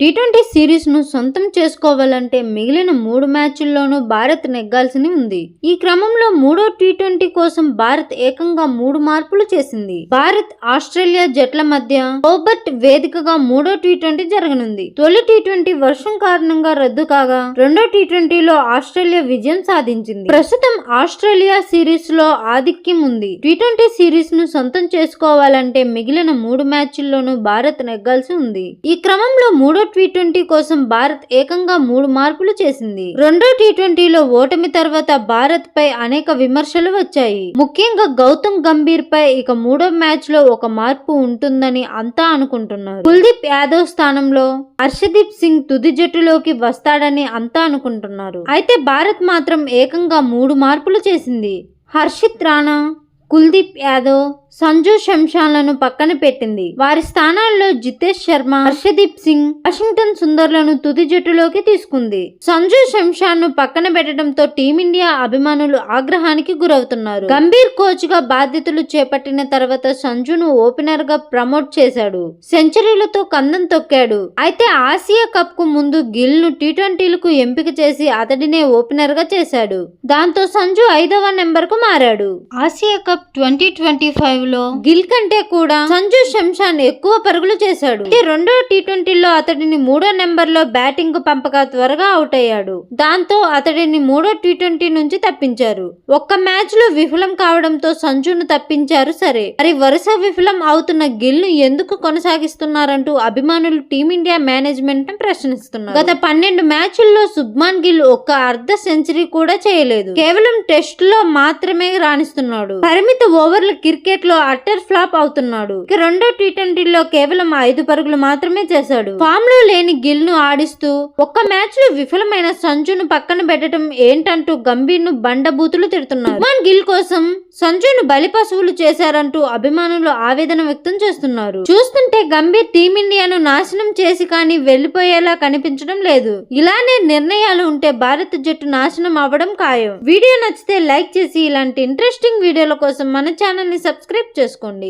T twenty సిరీస్ను సొంతం చేసుకోవాలంటే మిగిలిన మూడు మ్యాచ్ల్లోనూ భారత్ నెగ్గాల్సి ఉంది. ఈ క్రమంలో మూడో టీ ట్వంటీ కోసం భారత్ ఏకంగా మూడు మార్పులు చేసింది. భారత్ ఆస్ట్రేలియా జట్ల మధ్య హోబర్ట్ వేదికగా మూడో టీ ట్వంటీ జరగనుంది. తొలి టీ ట్వంటీ వర్షం కారణంగా రద్దు కాగా రెండో టీ ట్వంటీలో ఆస్ట్రేలియా విజయం సాధించింది. ప్రస్తుతం ఆస్ట్రేలియా సిరీస్లో ఆధిక్యం ఉంది. టీ ట్వంటీ సిరీస్ను సొంతం చేసుకోవాలంటే మిగిలిన మూడు మ్యాచ్ల్లోనూ భారత్ నెగ్గాల్సి ఉంది. ఈ క్రమంలో మూడో టీ ట్వంటీ కోసం భారత్ ఏకంగా మూడు మార్పులు చేసింది. రెండో టీ ట్వంటీలో ఓటమి తర్వాత భారత్ పై అనేక విమర్శలు వచ్చాయి. ముఖ్యంగా గౌతమ్ గంభీర్ పై ఇక మూడో మ్యాచ్లో ఒక మార్పు ఉంటుందని అంతా అనుకుంటున్నారు. కుల్దీప్ యాదవ్ స్థానంలో హర్షదీప్ సింగ్ తుది జట్టులోకి వస్తాడని అంతా అనుకుంటున్నారు. అయితే భారత్ మాత్రం ఏకంగా మూడు మార్పులు చేసింది. హర్షిత్ రాణా కుల్దీప్ యాదవ్ సంజు శంషాన్లను పక్కన పెట్టింది. వారి స్థానాల్లో జితేష్ శర్మ హర్షదీప్ సింగ్ వాషింగ్టన్ సుందర్లను తుది జట్టులోకి తీసుకుంది. సంజు శంషాన్ను పక్కన పెట్టడంతో టీమిండియా అభిమానులు ఆగ్రహానికి గురవుతున్నారు. గంభీర్ కోచ్గా బాధ్యతలు చేపట్టిన తర్వాత సంజును ఓపెనర్గా ప్రమోట్ చేశాడు. సెంచరీలతో కందం తొక్కాడు. అయితే ఆసియా కప్కు ముందు గిల్ను టీ ట్వంటీలకు ఎంపిక చేసి అతడినే ఓపెనర్గా చేశాడు. దాంతో సంజు ఐదవ నెంబర్కు మారాడు. Asia cup twenty twenty five సమయంలో గిల్ కంటే కూడా సంజు శంషాన్ ఎక్కువ పరుగులు చేశాడు. రెండో టీ ట్వంటీలో అతడిని మూడో నెంబర్లో బ్యాటింగ్కు పంపగా త్వరగా అవుట్ అయ్యాడు. దాంతో అతడిని మూడో టీ ట్వంటీ నుంచి తప్పించారు. ఒక్క మ్యాచ్లో విఫలం కావడంతో సంజును తప్పించారు సరే. మరి వరుస విఫలం అవుతున్న గిల్ను ఎందుకు కొనసాగిస్తున్నారంటూ అభిమానులు టీమిండియా మేనేజ్మెంట్ ప్రశ్నిస్తున్నారు. గత పన్నెండు మ్యాచ్ల్లో సుబ్మాన్ గిల్ ఒక్క అర్ధ సెంచరీ కూడా చేయలేదు. కేవలం టెస్ట్లో మాత్రమే రాణిస్తున్నాడు. పరిమిత ఓవర్ల క్రికెట్ లో అట్టర్ ఫ్లాప్ అవుతున్నాడు. ఇక రెండో టీ ట్వంటీలో కేవలం ఐదు పరుగులు మాత్రమే చేశాడు. ఫామ్లో లేని గిల్ను ఆడిస్తూ ఒక్క మ్యాచ్లో విఫలమైన సంజును పక్కన పెట్టడం ఏంటంటూ గంభీర్ను బండబూతులు తిడుతున్నారు. శుభ్మాన్ గిల్ కోసం సంజును బలి పశువులు చేశారంటూ అభిమానులు ఆవేదన వ్యక్తం చేస్తున్నారు. చూస్తుంటే గంభీర్ టీమిండియాను నాశనం చేసి కానీ వెళ్ళిపోయేలా కనిపించడం లేదు. ఇలానే నిర్ణయాలు ఉంటే భారత జట్టు నాశనం అవ్వడం ఖాయం. వీడియో నచ్చితే లైక్ చేసి ఇలాంటి ఇంట్రెస్టింగ్ వీడియోల కోసం మన ఛానల్ని సబ్స్క్రైబ్ చేసుకోండి.